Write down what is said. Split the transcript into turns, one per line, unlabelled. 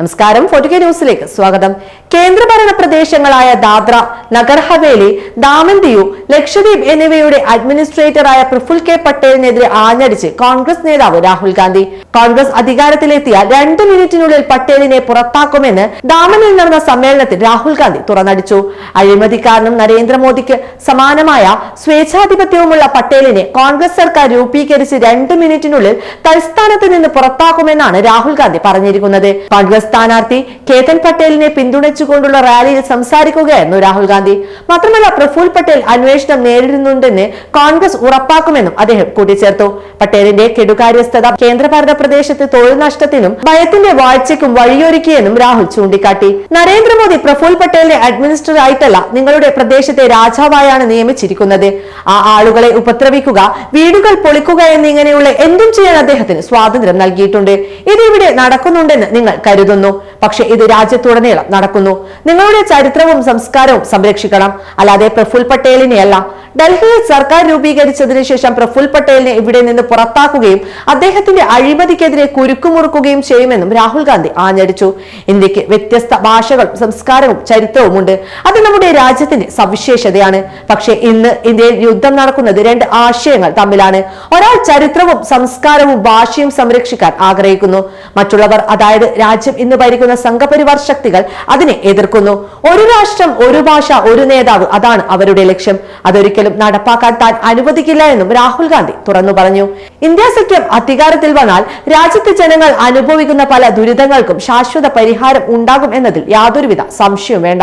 നമസ്കാരം. ഫോർട്ടിക്കെ ന്യൂസിലേക്ക് സ്വാഗതം. കേന്ദ്രഭരണ പ്രദേശങ്ങളായ ദാദ്ര നഗർ ഹവേലി ദാമൻ ദിയു ലക്ഷദ്വീപ് എന്നിവയുടെ അഡ്മിനിസ്ട്രേറ്ററായ പ്രഫുൽ കെ പട്ടേലിനെതിരെ ആഞ്ഞടിച്ച് കോൺഗ്രസ് നേതാവ് രാഹുൽ ഗാന്ധി. കോൺഗ്രസ് അധികാരത്തിലെത്തിയ രണ്ട് മിനിറ്റിനുള്ളിൽ പട്ടേലിനെ പുറത്താക്കുമെന്ന് ദാമനിൽ നടന്ന സമ്മേളനത്തിൽ രാഹുൽ ഗാന്ധി തുറന്നടിച്ചു. അഴിമതിക്കാരനും നരേന്ദ്രമോദിക്ക് സമാനമായ സ്വേച്ഛാധിപത്യവുമുള്ള പട്ടേലിനെ കോൺഗ്രസ് സർക്കാർ രൂപീകരിച്ച് രണ്ട് മിനിറ്റിനുള്ളിൽ തൽസ്ഥാനത്ത് നിന്ന് പുറത്താക്കുമെന്നാണ് രാഹുൽ ഗാന്ധി പറഞ്ഞിരിക്കുന്നത്. കോൺഗ്രസ് സ്ഥാനാർത്ഥി കേതൻ പട്ടേലിനെ പിന്തുണച്ചുകൊണ്ടുള്ള റാലിയിൽ സംസാരിക്കുകയായിരുന്നു രാഹുൽ ഗാന്ധി. മാത്രമല്ല പ്രഫുൽ പട്ടേൽ അന്വേഷണം നേരിടുന്നുണ്ടെന്ന് കോൺഗ്രസ് ഉറപ്പാക്കുമെന്നും അദ്ദേഹം കൂട്ടിച്ചേർത്തു. പട്ടേലിന്റെ കെടുകാര്യസ്ഥത കേന്ദ്രഭരണ പ്രദേശത്ത് തൊഴിൽ നഷ്ടത്തിനും ഭയത്തിന്റെ വാഴ്ചയ്ക്കും വഴിയൊരുക്കിയെന്നും രാഹുൽ ചൂണ്ടിക്കാട്ടി. നരേന്ദ്രമോദി പ്രഫുൽ പട്ടേലിനെ അഡ്മിനിസ്റ്റർ ആയിട്ടല്ല നിങ്ങളുടെ പ്രദേശത്തെ രാജാവായാണ് നിയമിച്ചിരിക്കുന്നത്. ആ ആളുകളെ ഉപദ്രവിക്കുക വീടുകൾ പൊളിക്കുക എന്നിങ്ങനെയുള്ള എന്തും ചെയ്യാൻ അദ്ദേഹത്തിന് സ്വാതന്ത്ര്യം നൽകിയിട്ടുണ്ട്. ഇത് ഇവിടെ നടക്കുന്നുണ്ടെന്ന് നിങ്ങൾ കരുതുന്നു. പക്ഷെ ഇത് രാജ്യത്തുടനീളം നടക്കുന്നു. നിങ്ങളുടെ ചരിത്രവും സംസ്കാരവും സംരക്ഷിക്കണം. അല്ലാതെ പ്രഫുൽ പട്ടേലിനെയല്ല ഡൽഹിയിൽ സർക്കാർ രൂപീകരിച്ചതിനു ശേഷം പ്രഫുൽ പട്ടേലിനെ ഇവിടെ നിന്ന് പുറത്താക്കുകയും അദ്ദേഹത്തിന്റെ അഴിമതിക്കെതിരെ കുരുക്കുമുറുക്കുകയും ചെയ്യുമെന്നും രാഹുൽ ഗാന്ധി ആഞ്ഞടിച്ചു. ഇന്ത്യയ്ക്ക് വ്യത്യസ്ത ഭാഷകളും സംസ്കാരവും ചരിത്രവും ഉണ്ട് അത് നമ്മുടെ രാജ്യത്തിന്റെ സവിശേഷതയാണ്. പക്ഷേ ഇന്ന് ഇന്ത്യയിൽ യുദ്ധം നടക്കുന്നത് രണ്ട് ആശയങ്ങൾ തമ്മിലാണ്. ഒരാൾ ചരിത്രവും സംസ്കാരവും ഭാഷയും സംരക്ഷിക്കാൻ ആഗ്രഹിക്കുന്നു. മറ്റുള്ളവർ അതായത് രാജ്യം ഇന്ന് ഭരിക്കുന്ന സംഘപരിവാർ ശക്തികൾ അതിനെ എതിർക്കുന്നു. ഒരു രാഷ്ട്രം ഒരു ഭാഷ ഒരു നേതാവ് അതാണ് അവരുടെ ലക്ഷ്യം. അതൊരിക്കലും നടപ്പാക്കാൻ താൻ അനുവദിക്കില്ല എന്നും രാഹുൽ ഗാന്ധി തുറന്നു പറഞ്ഞു. ഇന്ത്യ സഖ്യം അധികാരത്തിൽ വന്നാൽ രാജ്യത്തെ ജനങ്ങൾ അനുഭവിക്കുന്ന പല ദുരിതങ്ങൾക്കും ശാശ്വത പരിഹാരം ഉണ്ടാകും എന്നതിൽ യാതൊരുവിധ സംശയവും വേണ്ട.